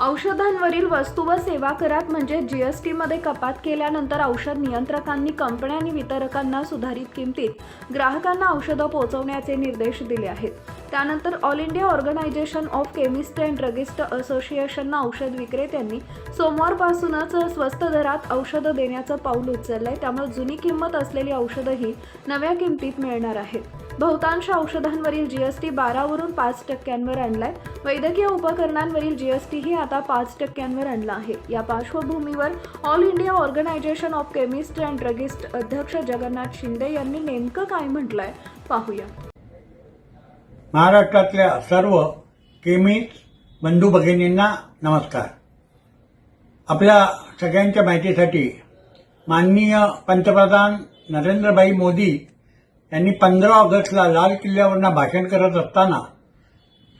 औषधांवरील वस्तू व सेवा करात म्हणजे जी एस टीमध्ये कपात केल्यानंतर औषध नियंत्रकांनी कंपन्या आणि वितरकांना सुधारित किमतीत ग्राहकांना औषधं पोहोचवण्याचे निर्देश दिले आहेत. त्यानंतर All India Organisation of Chemist and Druggist असोसिएशननं औषध विक्रेत्यांनी सोमवारपासूनच स्वस्त दरात औषधं देण्याचं पाऊल उचललं आहे त्यामुळे जुनी किंमत असलेली औषधंही नव्या किमतीत मिळणार आहेत. बहुतांश औषधांवरील जीएसटी बारावरून पाच टक्क्यांवर आणलाय. वैद्यकीय उपकरणांवरील जीएसटीही आता पाच टक्क्यांवर आणला आहे. या पार्श्वभूमीवर All India Organisation of Chemist and Druggist अध्यक्ष जगन्नाथ शिंदे यांनी नेमकं काय म्हटलंय पाहूया. महाराष्ट्रातल्या सर्व केमिस्ट बंधू भगिनींना नमस्कार. आपल्या सगळ्यांच्या माहितीसाठी माननीय पंतप्रधान नरेंद्रभाई मोदी यांनी पंधरा ऑगस्टला लाल किल्ल्यावरनं भाषण करत असताना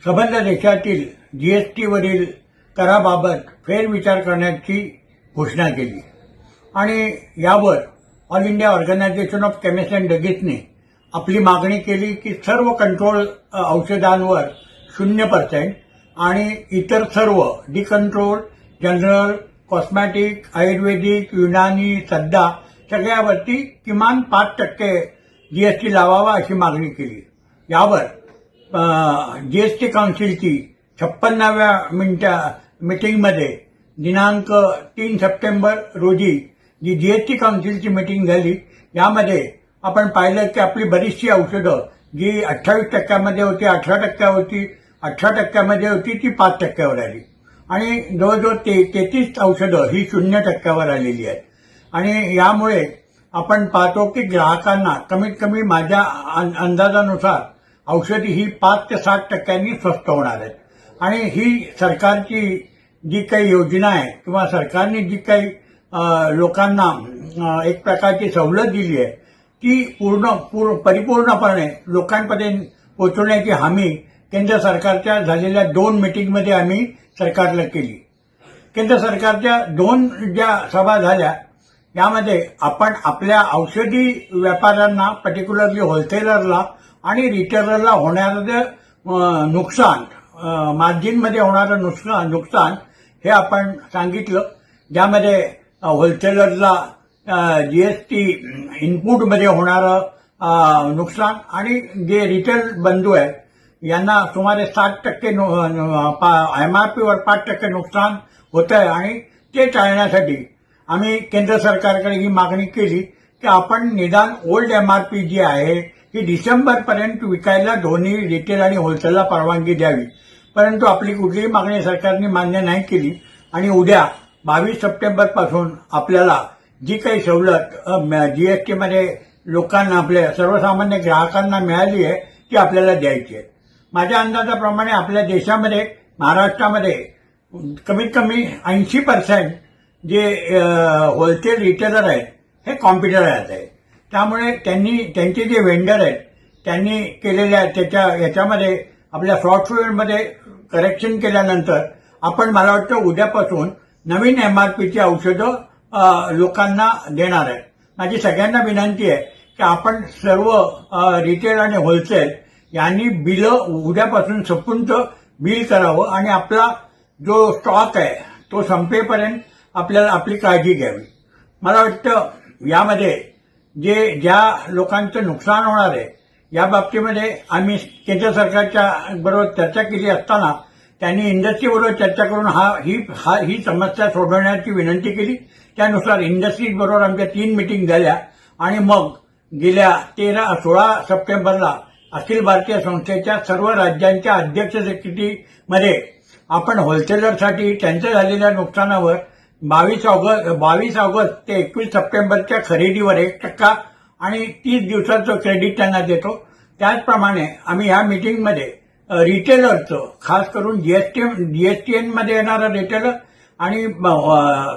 सबंध देशातील जीएसटीवरील कराबाबत फेरविचार करण्याची घोषणा केली. आणि यावर All India Organisation of Chemist and ड्रगिस्टने आपली मागणी केली की सर्व कंट्रोल औषधांवर शून्य पर्सेंट आणि इतर सर्व decontrol general cosmetic Ayurvedic Unani सद्दा सगळ्यावरती किमान पाच टक्के जीएसटी लावावा अशी मागणी केली. यावर जीएसटी काउन्सिलची छप्पन्नाव्या मिनिटा मीटिंगमध्ये दिनांक तीन सप्टेंबर रोजी जी जीएसटी काउन्सिलची मीटिंग झाली यामध्ये आपण पाहिलं की आपली बरीचशी औषधं जी अठ्ठावीस टक्क्यामध्ये होती अठरा टक्क्या होती अठरा टक्क्यामध्ये होती ती पाच टक्क्यावर आली. आणि जवळजवळ ते तेहतीस औषधं ही शून्य टक्क्यावर आलेली आहेत. आणि यामुळे आपण पाहतो की ग्राहकांना कमीत कमी माझ्या अंदाजानुसार औषधी ही पाच ते सात टक्क्यांनी स्वस्त होणार आहेत आणि ही सरकारची जी काही योजना आहे किंवा सरकारने जी काही लोकांना एक प्रकारची सवलत दिली आहे ती पूर्ण पूर्ण परिपूर्णपणे लोकांपर्यंत पोचवण्याची हमी केंद्र सरकारच्या झालेल्या दोन मिटिंगमध्ये आम्ही सरकारला केली. केंद्र सरकारच्या दोन ज्या सभा झाल्या त्यामध्ये आपण आपल्या औषधी व्यापाऱ्यांना पर्टिक्युलरली होलसेलरला आणि रिटेलरला होणारं नुकसान मार्जिनमध्ये होणारं नुकसान नुकसान हे आपण सांगितलं. ज्यामध्ये अं, होलसेलरला जीएसटी इनपुटमध्ये होणारं नुकसान आणि जे रिटेल बंधू आहेत यांना सुमारे सात टक्के एम आर पीवर पाच टक्के नुकसान होत आहे आणि ते टाळण्यासाठी आम्ही केंद्र सरकारकडे ही मागणी केली की आपण निदान ओल्ड एमआरपी जी आहे ही डिसेंबरपर्यंत विकायला दोन्ही रिटेल आणि होलसेलला परवानगी द्यावी. परंतु आपली कुठलीही मागणी सरकारने मान्य नाही केली आणि उद्या बावीस सप्टेंबरपासून आपल्याला जी काही सवलत जीएसटीमध्ये लोकांना आपल्या सर्वसामान्य ग्राहकांना मिळाली आहे ती आपल्याला द्यायची आहे. माझ्या अंदाजाप्रमाणे आपल्या देशामध्ये महाराष्ट्रामध्ये कमीत कमी ऐंशी पर्सेंट जे होलसेल रिटेलर आहेत हे कॉम्प्युटरायज आहे त्यामुळे त्यांनी त्यांचे जे वेंडर आहेत त्यांनी केलेल्या त्याच्या याच्यामध्ये आपल्या सॉफ्टवेअरमध्ये करेक्शन केल्यानंतर आपण मला वाटतं उद्यापासून नवीन एम आर पीची औषधं लोकांना देणार आहेत. माझी सगळ्यांना विनंती आहे की आपण सर्व रिटेल आणि होलसेल यांनी बिलं उद्यापासून संपूर्ण बिल करावं आणि आपला जो स्टॉक आहे तो संपेपर्यंत आपल्याला आपली काळजी घ्यावी. मला वाटतं यामध्ये जे ज्या लोकांचं नुकसान होणार आहे या बाबतीमध्ये आम्ही केंद्र सरकारच्या बरोबर चर्चा केली असताना त्यांनी इंडस्ट्रीबरोबर चर्चा करून हा ही हा ही समस्या सोडवण्याची विनंती केली. त्यानुसार इंडस्ट्रीबरोबर आमच्या तीन मिटिंग झाल्या आणि मग गेल्या तेरा सोळा सप्टेंबरला अखिल भारतीय संस्थेच्या सर्व राज्यांच्या अध्यक्ष सेक्रेटरीमध्ये आपण होलसेलरसाठी त्यांच्या झालेल्या नुकसानावर बावीस ऑगस्ट बावीस ऑगस्ट ते एकवीस सप्टेंबरच्या खरेदीवर एक टक्का आणि तीस दिवसाचं क्रेडिट त्यांना देतो. त्याचप्रमाणे आम्ही ह्या मिटिंगमध्ये रिटेलरचं खास करून जीएसटी जीएसटीएनमध्ये येणारा रिटेलर आणि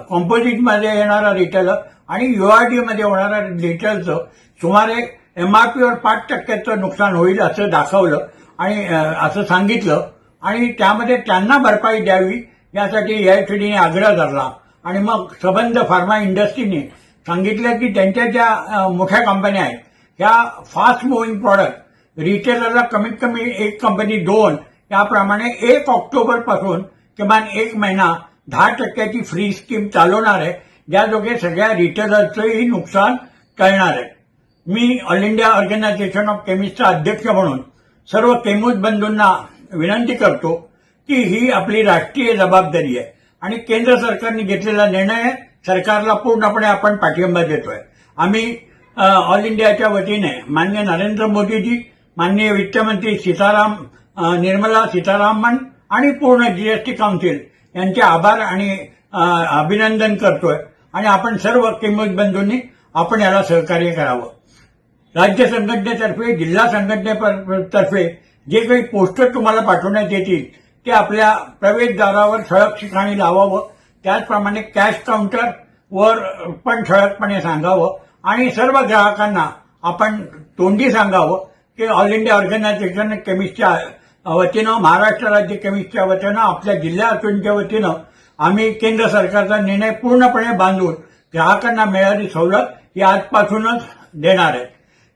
कॉम्पोजिटमध्ये येणारा रिटेलर आणि युआरडीमध्ये होणारा रिटेलचं सुमारे एमआरपीवर पाच टक्क्याचं नुकसान होईल असं दाखवलं आणि असं सांगितलं. आणि त्यामध्ये त्यांना भरपाई द्यावी यासाठी एआयसीडीने आग्रह धरला. आणि मग सबंध फार्मा इंडस्ट्रीने सांगितलं की त्यांच्या ज्या मोठ्या कंपन्या आहेत ह्या फास्ट मुव्हिंग प्रॉडक्ट रिटेलरला कमीत कमी एक कंपनी दोन याप्रमाणे एक ऑक्टोबरपासून किमान एक महिना दहा टक्क्याची फ्री स्कीम चालवणार आहे. ज्याजोगे सगळ्या रिटेलरचंही नुकसान टळणार आहे. मी ऑल इंडिया ऑर्गनायझेशन ऑफ केमिस्टचा अध्यक्ष म्हणून सर्व केमूज बंधूंना विनंती करतो की ही आपली राष्ट्रीय जबाबदारी आहे. आणि केंद्र सरकारने घेतलेला निर्णय सरकारला पूर्णपणे आपण पाठिंबा देतोय. आम्ही ऑल इंडियाच्या वतीने मान्य नरेंद्र मोदीजी माननीय वित्तमंत्री सीताराम निर्मला सीतारामन आणि पूर्ण जीएसटी काउन्सिल यांचे आभार आणि अभिनंदन करतोय. आणि आपण सर्व किंमत बंधूंनी आपण याला सहकार्य करावं. राज्य संघटनेतर्फे जिल्हा संघटनेतर्फे जे काही पोस्टर तुम्हाला पाठवण्यात येतील ते आपल्या प्रवेशद्वारावर ठळक ठिकाणी लावावं. त्याचप्रमाणे कॅश काउंटरवर पण ठळकपणे सांगावं. आणि सर्व ग्राहकांना आपण तोंडी सांगावं की ऑल इंडिया ऑर्गनायझेशन केमिस्टच्या वतीनं महाराष्ट्र राज्य केमिस्टच्या वतीनं आपल्या जिल्हा असूनच्या वतीनं आम्ही केंद्र सरकारचा निर्णय पूर्णपणे बांधून ग्राहकांना मिळणारी सवलत ही आजपासूनच देणार आहे.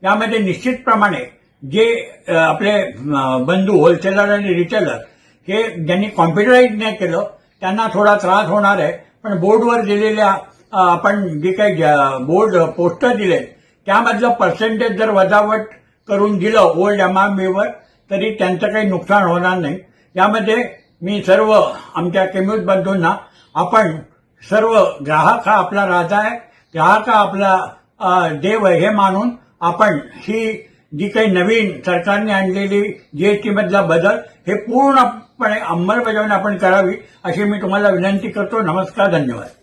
यामध्ये निश्चितप्रमाणे जे आपले बंधू होलसेलर आणि रिटेलर हे ज्यांनी कॉम्प्युटराईज नाही केलं त्यांना थोडा त्रास होणार आहे. पण बोर्डवर दिलेल्या आपण जे काही बोर्ड पोस्टर दिले त्यामधलं पर्सेंटेज जर वजावट करून दिलं ओल्ड एमआरबीवर तरी त्यांचं काही नुकसान होणार नाही. यामध्ये मी सर्व आमच्या केम्यूज बंधूंना आपण सर्व ग्राहक हा आपला राजा आहे. ग्राहक हा आपला देव आहे हे मानून आपण ही जी काही नवीन सरकारने आणलेली जीएसटी मधला बदल हे पूर्णपणे अंमलबजावणी आपण करावी अशी मी तुम्हाला विनंती करतो. नमस्कार धन्यवाद.